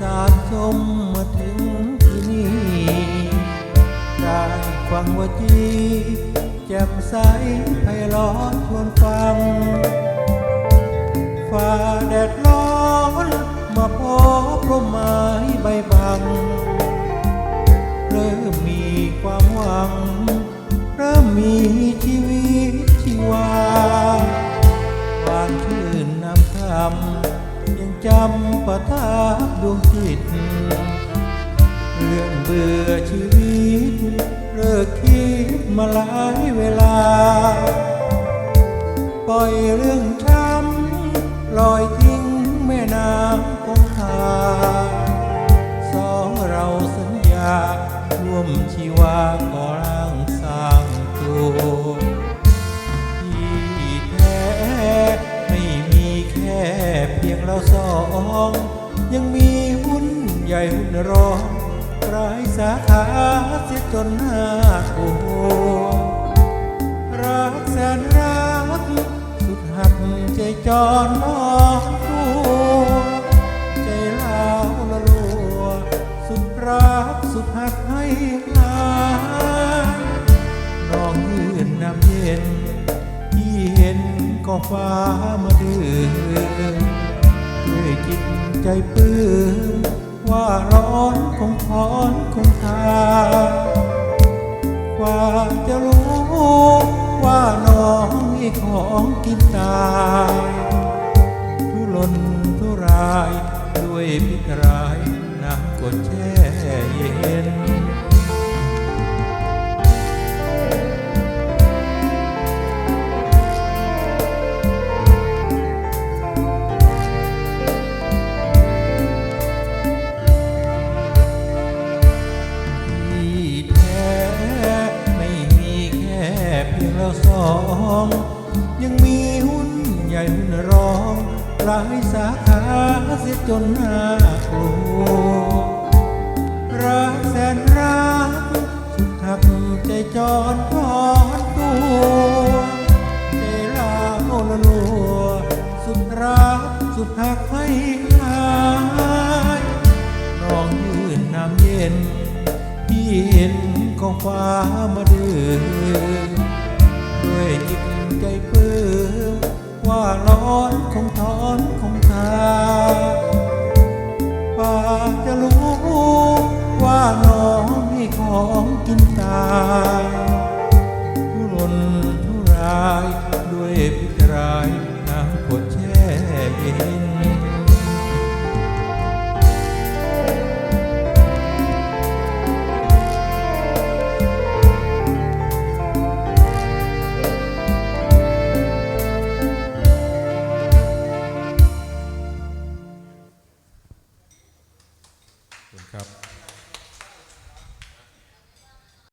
สาบสมมาถึงที่นี่ได้ฟังว่าจีแจ่มใสไพเราะชวนฟังฝ่าแดดร้อนมาพบร่มไม้ใบบัง เริ่มมีความหวัง เริ่มมีชีวิตชีวาความชื่นนำทำยังจำ ประทับดวงจิตเรื่องเบื่อชีวิตเลิกคิดมาหลายเวลา ปล่อยเรื่องช้ำลอยทิ้งแม่น้ำคงคาสองเราสัญญาร่วมชีวาก่อร่างสร้างตัว เราสอง ยังมีหุ้นใหญ่หุ้นรองรายสาขาเสียจนหน้ากลัวรักแสนรัก สุดหักใจจรน้องตัวใจลาวละลัว สุดรักสุดหักให้หายน้องยื่นน้ำเย็นที่เห็นก็ฟ้ามาดือนด้วยจิ ใจปื้อว่าร้อนคงพรคงทากว่าจะรู้ว่าน้องอีของกินตายทุรนทุรายด้วยพิษร้ายน้ำกดแช่ เพียงเราสอง ยังมีหุ้นใหญ่หุ้นรองหลายสาขาเสียจนน่ากลัวรักแสนรักสุดหักใจจรทอนตัวใจลาวละลัวสุดรักสุดหักให้หายน้องยืนน้ำเย็นที่เห็นก็ฟ้ามาเดือ ด้วยจิตใจเพื่อว่าร้อนของทอนของทาป่าจะรู้ว่าน้องให้ของกินตายทุรนทุรายด้วยพิจาราย ครับ